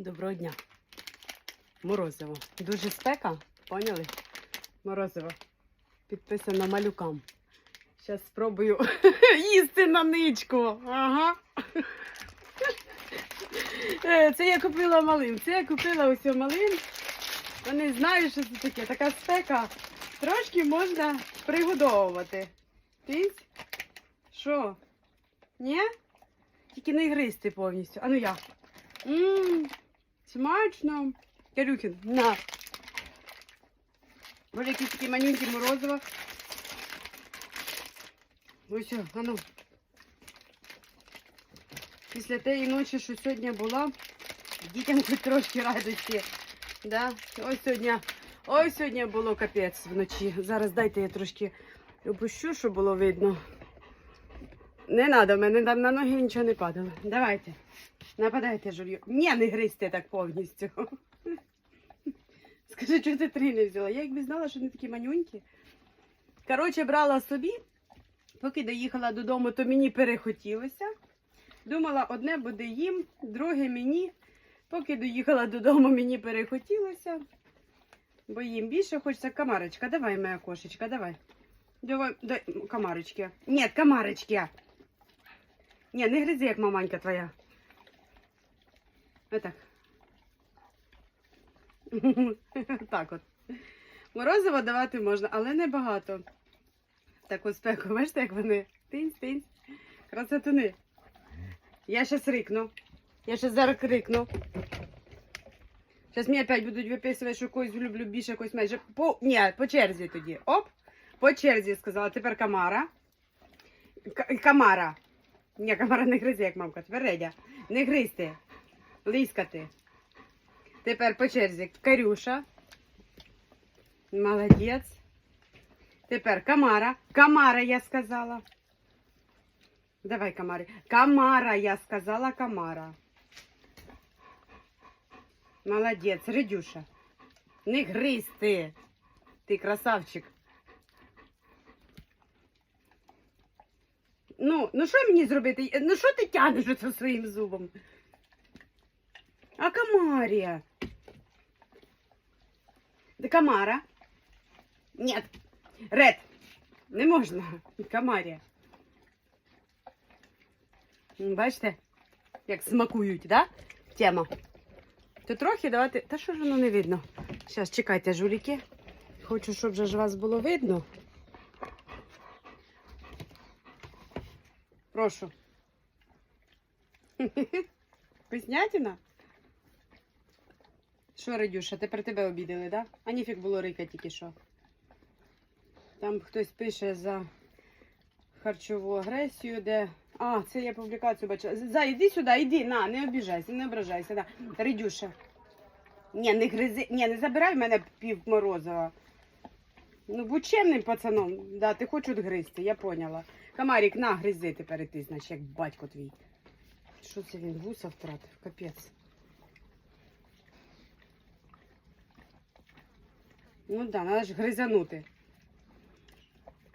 Доброго дня. Морозиво. Дуже спека, поняли? Морозиво. Підписано малюкам. Зараз спробую їсти на ничку. Ага. Е, Це я купила малим. Це я купила ось малим. Вони знають, що це таке. Така спека. Трошки можна пригодовувати. Ти? Що? Ні? Тільки не гристи повністю. А ну я. Ммм, смачно. Карюхін, на. Боже, якісь такі манюнькі морозиво. Ось, а ну. Після тієї ночі, що сьогодні була, дітям хоч трошки радості. Да? Ось сьогодні, ось сьогодні було капець вночі. Зараз дайте я трошки опущу, щоб було видно. Не треба, в мене там на ноги нічого не падало. Давайте. Нападайте, жур'ю. Ні, не гризьте так повністю. Скажи, чого ти три не взяла? Я якби знала, що вони такі манюнькі. Коротше, брала собі, поки доїхала додому, то мені перехотілося. Думала, одне буде їм, друге мені. Поки доїхала додому, мені перехотілося. Бо їм більше хочеться камарочка. Давай, моя кошечка, давай. Давай, дай камарочки. Ні, камарочки. Ні, не гризи, як маманька твоя. Отак. так от. Морозиво давати можна, але не багато. Таку спеку, бачите, як вони? Тинь, тинь. Красотуни. Я щас рикну. Я щас зараз крикну. Зараз мені опять будуть виписувати, що когось люблю більше, когось менше. По... Ні, по черзі тоді. Оп. По черзі сказала. Тепер Камара. К- Камара. Ні, Камара не гризи, як мамка. Тепер Редя. Не гризти. Лискати. Тепер по черзі Карюша. Молодець. Тепер Камара. Камара, я сказала. Давай, Камари. Камара, я сказала Камара. Молодець, Редюша. Не гризь ти. Ти красавчик. Ну, ну що мені зробити? Ну що ти тянеш оце своїм зубом? А Камарія? Камара? Нет. Ред. Не можна. Камарія. Бачите, як смакують, да? Тема. То трохи давати. Та що ж воно не видно? Зараз чекайте, жуліки. Хочу, щоб же ж вас було видно. Прошу. Вкуснятина? Що, Радюша, тепер тебе обідали, да? А ніфік було рика тільки що. Там хтось пише за харчову агресію, де. А, це я публікацію бачила. За, іди сюди, іди, на, не обіжайся, не ображайся. Да. Радюша. Ні, не гризи, ні, не забирай в мене пів морозива. Ну, будь чемним пацаном. Да, ти хочеш гризти, я поняла. Камарік, на, гризи тепер ти, значить, як батько твій. Що це він вуса втратив? Капець. Ну да, треба ж гризанути.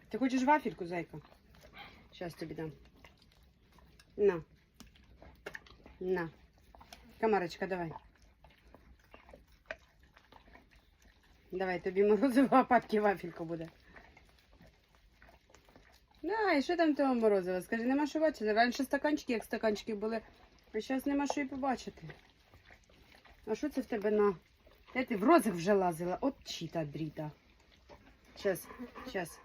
Ти хочеш вафельку, зайка? Зараз тобі дам. На. На. Камарочка, давай. Давай, тобі морозиво, а папки вафельку буде. Да, що там того морозива? Скажи, нема що бачити. Раніше стаканчики, як стаканчики були, а зараз нема що і побачити. А що це в тебе на. Де ти в розик вже лазила? От чіта дріта. Щас, щас.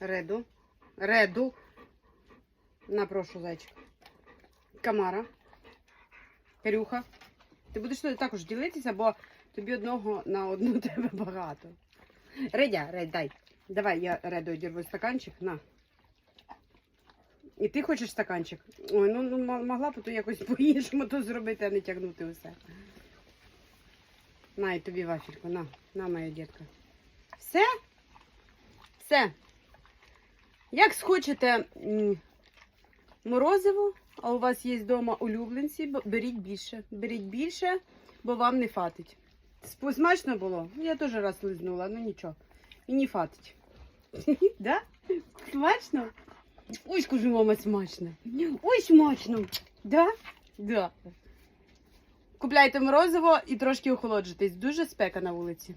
Реду. Реду. На, прошу, зайчик. Камара. Карюха. Ти будеш також ділитися, бо тобі одного на одну тебе багато. Редя, Ред, дай. Давай, я Реду одірву стаканчик. На. І ти хочеш стаканчик? Ой, ну, ну могла б то якось по-іншому то зробити, а не тягнути усе. На, і тобі вафельку, на, на, моя дітка. Все? Все. Як схочете морозиво, а у вас є вдома улюбленці, беріть більше. Беріть більше, бо вам не фатить. Смачно було? Я теж раз лизнула, ну нічого. І не фатить. Да? Смачно? Ой, скажи, мама, смачно. Ой, смачно. Да? Да. Купляйте морозиво і трошки охолоджуйтесь. Дуже спека на вулиці.